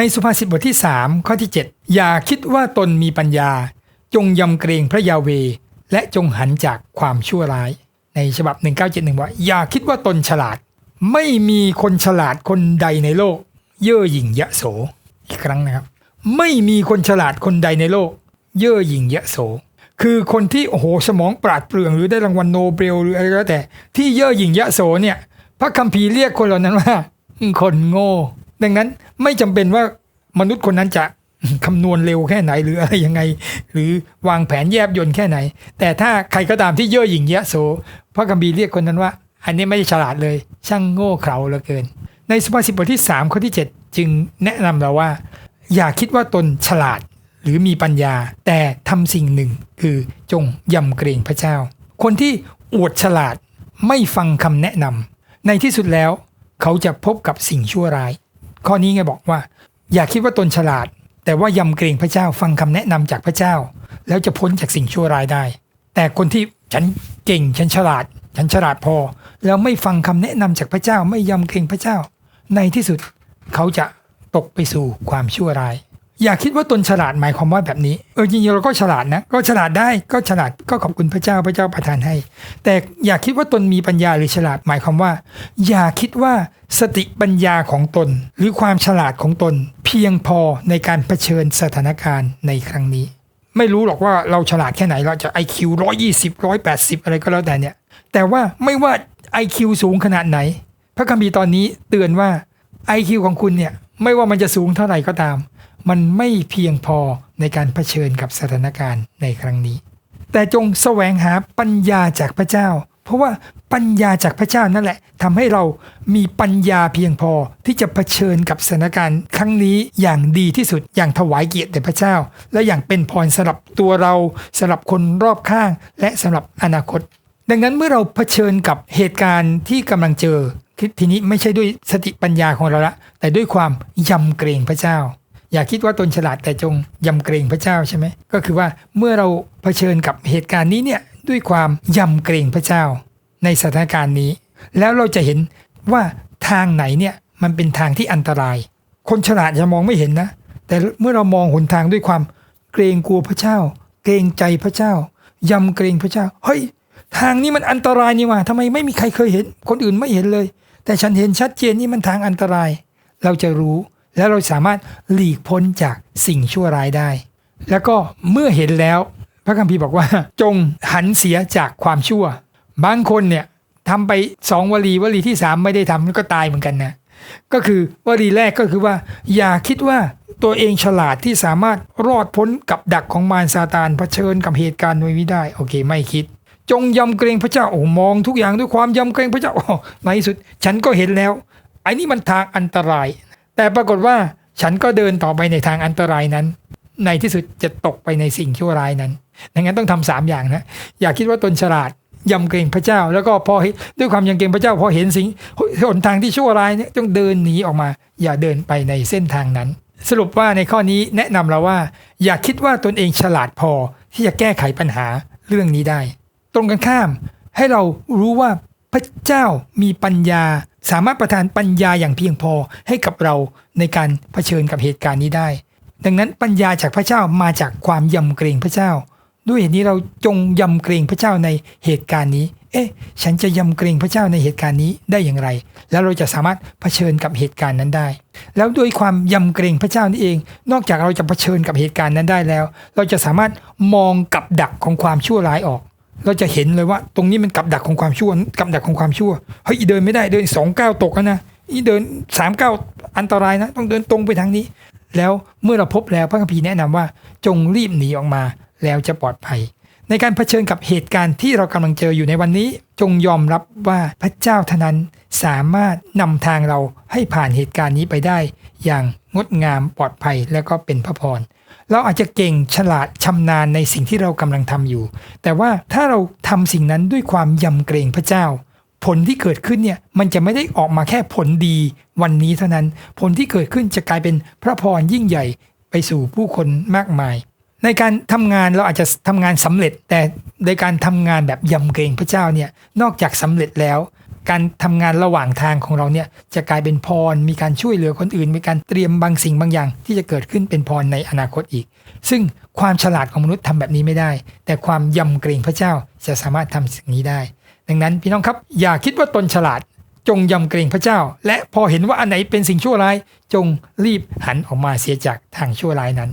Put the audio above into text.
ในสุภาษิตบทที่ 3 ข้อที่ 7 อย่าคิดว่าตนมีปัญญา จงยำเกรงพระยาเว และจงหันจากความชั่วร้าย ในฉบับ 1971 ว่า อย่าคิดว่าตนฉลาด ไม่มีคนฉลาดคนใดในโลก เย่อหยิ่งยะโส อีกครั้งนะครับ ไม่มีคนฉลาดคนใดในโลก เย่อหยิ่งยะโส คือคนที่โอ้โหสมองปราดเปรื่องหรือได้รางวัลโนเบลหรืออะไรก็แล้วแต่ที่เย่อหยิ่งยะโสเนี่ยพระคัมภีร์เรียกคนเหล่านั้นว่าคนโง่ ดังนั้นไม่จำเป็นว่ามนุษย์คนนั้นจะคำนวณเร็วแค่ไหนหรืออะไรยังไง หรือวางแผนแยบยนต์แค่ไหน แต่ถ้าใครก็ตามที่เย่อหยิ่งเยะโสพระคัมภีเรียกคนนั้นว่า อันนี้ไม่ได้ฉลาดเลย ช่างโง่เขลาเหลือเกิน ในสุภาษิตบทที่3ข้อที่ 7 จึงแนะนำเราว่า อย่าคิดว่าตนฉลาดหรือมีปัญญา แต่ทำสิ่งหนึ่ง คือจงยำเกรงพระเจ้า คนที่อวดฉลาดไม่ฟังคำแนะนำในที่สุดแล้ว เขาจะพบกับสิ่งชั่วร้าย ข้อนี้ไงบอกว่า อย่าคิดว่าตนฉลาด แต่ว่ายำเกรงพระเจ้าฟังคำแนะนำจากพระเจ้า แล้วจะพ้นจากสิ่งชั่วร้ายได้ แต่คนที่ฉันเก่งฉันฉลาด ฉันฉลาดพอ แล้วไม่ฟังคำแนะนำจากพระเจ้าไม่ยำเกรงพระเจ้า ในที่สุดเขาจะตกไปสู่ความชั่วร้าย อย่าคิดว่าตนฉลาดหมายความว่าแบบนี้เออจริงๆเราก็ฉลาดนะก็ฉลาดได้ก็ฉลาดก็ขอบคุณพระเจ้าพระเจ้าประทานให้ แต่อย่าคิดว่าตนมีปัญญาหรือฉลาดหมายความว่า อย่าคิดว่าสติปัญญาของตน หรือความฉลาดของตน เพียงพอในการเผชิญสถานการณ์ในครั้งนี้ ไม่รู้หรอกว่าเราฉลาดแค่ไหนเราจะ IQ 120 180อะไรก็แล้วแต่เนี่ย แต่ว่าไม่ว่า IQ สูงขนาดไหน พระคัมภีร์ตอนนี้เตือนว่า IQ ของคุณเนี่ยไม่ว่ามันจะสูงเท่าไหร่ก็ตาม มันไม่เพียงพอในการเผชิญกับสถานการณ์ในครั้งนี้ แต่จงแสวงหาปัญญาจากพระเจ้า เพราะว่าปัญญาจากพระเจ้านั่นแหละทำให้เรามีปัญญาเพียงพอที่จะเผชิญกับสถานการณ์ครั้งนี้อย่างดีที่สุดอย่างถวายเกียรติแด่พระเจ้า และอย่างเป็นพรสำหรับตัวเราสำหรับคนรอบข้าง และสำหรับอนาคต ดังนั้นเมื่อเราเผชิญกับเหตุการณ์ที่กำลังเจอทีนี้ไม่ใช่ด้วยสติปัญญาของเราละแต่ด้วยความยำเกรงพระเจ้า อย่าคิดว่าตนฉลาดแต่จงยำเกรงพระเจ้าใช่ไหมก็คือว่าเมื่อเราเผชิญกับเหตุการณ์นี้เนี่ยด้วยความยำเกรงพระเจ้า ในสถานการณ์นี้ แล้วเราจะเห็นว่าทางไหนเนี่ยมันเป็นทางที่อันตราย คนฉลาดจะมองไม่เห็นนะ แต่เมื่อเรามองหนทางด้วยความเกรงกลัวพระเจ้า เกรงใจพระเจ้ายำเกรงพระเจ้าเฮ้ยทางนี้มันอันตรายนี่ว่าทำไมไม่มีใครเคยเห็น คนอื่นไม่เห็นเลย แต่ฉันเห็นชัดเจนนี่มันทางอันตราย เราจะรู้ แล้วเราสามารถหลีกพ้นจากสิ่งชั่วร้ายได้ แล้วก็เมื่อเห็นแล้วพระคัมภีร์บอกว่า จงหันเสียจากความชั่ว บางคนเนี่ยทำไปสองวลีวลีที่สามไม่ได้ทำก็ตายเหมือนกันนะก็คือวลีแรกก็คือว่า อย่าคิดว่าตัวเองฉลาดที่สามารถรอดพ้นกับดักของมารซาตานเผชิญกับเหตุการณ์ไม่ได้ โอเค ไม่คิด จงยำเกรงพระเจ้าโอ้มองทุกอย่างด้วยความยำเกรงพระเจ้าในที่สุด ฉันก็เห็นแล้วไอ้นี่มันทางอันตราย แต่ปรากฏว่าฉันก็เดินต่อไปในทางอันตรายนั้น ในที่สุดจะตกไปในสิ่งชั่วร้ายนั้นดังนั้นต้องทำสามอย่างนะ อย่าคิดว่าตนฉลาดยำเกรงพระเจ้า แล้วก็พอด้วยความยำเกรงพระเจ้าพอเห็นสิ่งหนทางที่ชั่วร้ายเนี่ยต้องเดินหนีออกมา อย่าเดินไปในเส้นทางนั้น สรุปว่าในข้อนี้แนะนำเราว่า อย่าคิดว่าตนเองฉลาดพอที่จะแก้ไขปัญหาเรื่องนี้ได้ ตรงกันข้ามให้เรารู้ว่า พระเจ้ามีปัญญา สามารถประทานปัญญาอย่างเพียงพอให้กับเราในการเผชิญกับเหตุการณ์นี้ได้ ดังนั้นปัญญาจากพระเจ้ามาจากความยำเกรงพระเจ้า ด้วยเหตุนี้เราจงยำเกรงพระเจ้าในเหตุการณ์นี้ เอ๊ะ ฉันจะยำเกรงพระเจ้าในเหตุการณ์นี้ได้อย่างไร แล้วเราจะสามารถเผชิญกับเหตุการณ์นั้นได้ แล้วด้วยความยำเกรงพระเจ้านี่เอง นอกจากเราจะเผชิญกับเหตุการณ์นั้นได้แล้ว เราจะสามารถมองกับดักของความชั่วร้ายออก เราจะเห็นเลยว่า ตรงนี้มันกับดักของความชั่วกับดักของความชั่วเฮ้ยเดินไม่ได้เดินสองก้าวตกนะอีเดินสามก้าวอันตรายนะ ต้องเดินตรงไปทางนี้ แล้วเมื่อเราพบแล้วพระคัมภีร์แนะนำว่าจงรีบหนีออกมาแล้วจะปลอดภัย ในการเผชิญกับเหตุการณ์ที่เรากำลังเจออยู่ในวันนี้ จงยอมรับว่าพระเจ้าเท่านั้นสามารถนำทางเราให้ผ่านเหตุการณ์นี้ไปได้ อย่างงดงามปลอดภัยและก็เป็นพระพร เราอาจจะเก่งฉลาดชำนาญในสิ่งที่เรากำลังทำอยู่ แต่ว่าถ้าเราทำสิ่งนั้นด้วยความยำเกรงพระเจ้า ผลที่เกิดขึ้นเนี่ยมันจะไม่ได้ออกมาแค่ผลดีวันนี้เท่านั้น ผลที่เกิดขึ้นจะกลายเป็นพระพรยิ่งใหญ่ไปสู่ผู้คนมากมาย ในการทำงานเราอาจจะทำงานสำเร็จ แต่ในการทำงานแบบยำเกรงพระเจ้าเนี่ยนอกจากสำเร็จแล้ว การทำงานระหว่างทางของเราเนี่ยจะกลายเป็นพร มีการช่วยเหลือคนอื่น มีการเตรียมบางสิ่งบางอย่าง ที่จะเกิดขึ้นเป็นพรในอนาคตอีก ซึ่งความฉลาดของมนุษย์ทำแบบนี้ไม่ได้ แต่ความยำเกรงพระเจ้าจะสามารถทำสิ่งนี้ได้ ดังนั้นพี่น้องครับอย่าคิดว่าตนฉลาดจงยำเกรงพระเจ้า และพอเห็นว่าอันไหนเป็นสิ่งชั่วร้าย จงรีบหันออกมาเสียจากทางชั่วร้ายนั้น